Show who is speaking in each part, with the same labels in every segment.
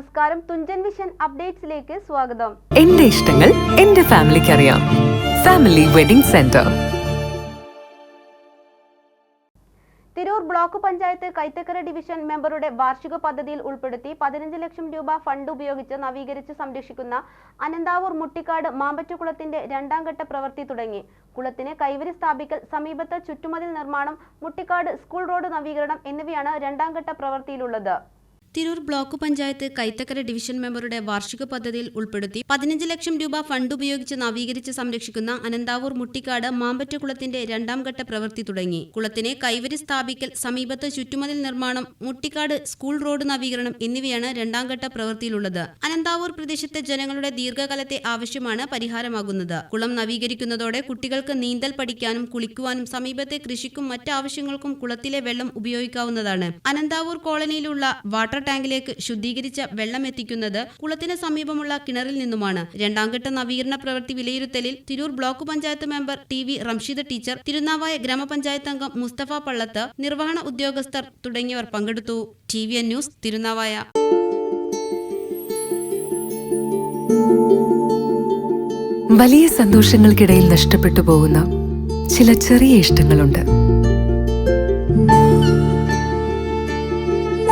Speaker 1: നമസ്കാരം. തുഞ്ചൻ വിഷൻ അപ്ഡേറ്റ്സിലേക്ക് സ്വാഗതം.
Speaker 2: എന്റെ ഇഷ്ടങ്ങൾ എന്റെ ഫാമിലിക്ക് അറിയാം. Family wedding centre.
Speaker 1: Tirur block panchayat Kaithakkara division മെമ്പറുടെ വാർഷിക പദ്ധതിയിൽ ഉൾപ്പെടുത്തി പതിനഞ്ച് ലക്ഷം രൂപ ഫണ്ട് ഉപയോഗിച്ച് നവീകരിച്ച് സംരക്ഷിക്കുന്ന അനന്താവൂർ മുട്ടിക്കാട് മാമ്പറ്റുകുളത്തിന്റെ രണ്ടാം ഘട്ട പ്രവൃത്തി തുടങ്ങി. കുളത്തിന് കൈവരി സ്ഥാപിക്കൽ സമീപത്ത് ചുറ്റുമതിൽ നിർമ്മാണം മുട്ടിക്കാട് സ്കൂൾ റോഡ് നവീകരണം എന്നിവയാണ് രണ്ടാം ഘട്ട പ്രവൃത്തിയിലുള്ളത്.
Speaker 3: തിരൂർ ബ്ലോക്ക് പഞ്ചായത്ത് കൈത്തക്കര ഡിവിഷൻ മെമ്പറുടെ വാർഷിക പദ്ധതിയിൽ ഉൾപ്പെടുത്തി പതിനഞ്ച് ലക്ഷം രൂപ ഫണ്ട് ഉപയോഗിച്ച് നവീകരിച്ച് സംരക്ഷിക്കുന്ന അനന്താവൂർ മുട്ടിക്കാട് മാമ്പറ്റ കുളത്തിന്റെ രണ്ടാം ഘട്ട പ്രവൃത്തി തുടങ്ങി. കുളത്തിന് കൈവരി സ്ഥാപിക്കൽ സമീപത്ത് ചുറ്റുമതിൽ നിർമ്മാണം മുട്ടിക്കാട് സ്കൂൾ റോഡ് നവീകരണം എന്നിവയാണ് രണ്ടാം ഘട്ട പ്രവൃത്തിയിലുള്ളത്. അനന്താവൂർ പ്രദേശത്തെ ജനങ്ങളുടെ ദീർഘകാലത്തെ ആവശ്യമാണ് പരിഹാരമാകുന്നത്. കുളം നവീകരിക്കുന്നതോടെ കുട്ടികൾക്ക് നീന്തൽ പഠിക്കാനും കുളിക്കുവാനും സമീപത്തെ കൃഷിക്കും മറ്റാവശ്യങ്ങൾക്കും കുളത്തിലെ വെള്ളം ഉപയോഗിക്കാവുന്നതാണ്. അനന്താവൂർ കോളനിയിലുള്ള വാട്ടർ ടാങ്കിലേക്ക് ശുദ്ധീകരിച്ച വെള്ളം എത്തിക്കുന്നത് കുളത്തിന് സമീപമുള്ള കിണറിൽ നിന്നുമാണ്. രണ്ടാംഘട്ട നവീകരണ പ്രവൃത്തി വിലയിരുത്തലിൽ Tirur block panchayat member T V Ramsheed teacher Tirunavaya ഗ്രാമപഞ്ചായത്ത് അംഗം മുസ്തഫ പള്ളത്ത് നിർവഹണ ഉദ്യോഗസ്ഥർ തുടങ്ങിയവർ പങ്കെടുത്തു. T V N news Tirunavaya.
Speaker 2: വലിയ സന്തോഷങ്ങൾക്കിടയിൽ നഷ്ടപ്പെട്ടു പോകുന്ന ചില ചെറിയ ഇഷ്ടങ്ങളുണ്ട്.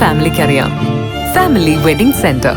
Speaker 2: എന്റെ ഫാമിലിക്ക് അറിയാം ഫാമിലി വെഡിംഗ് സെന്റർ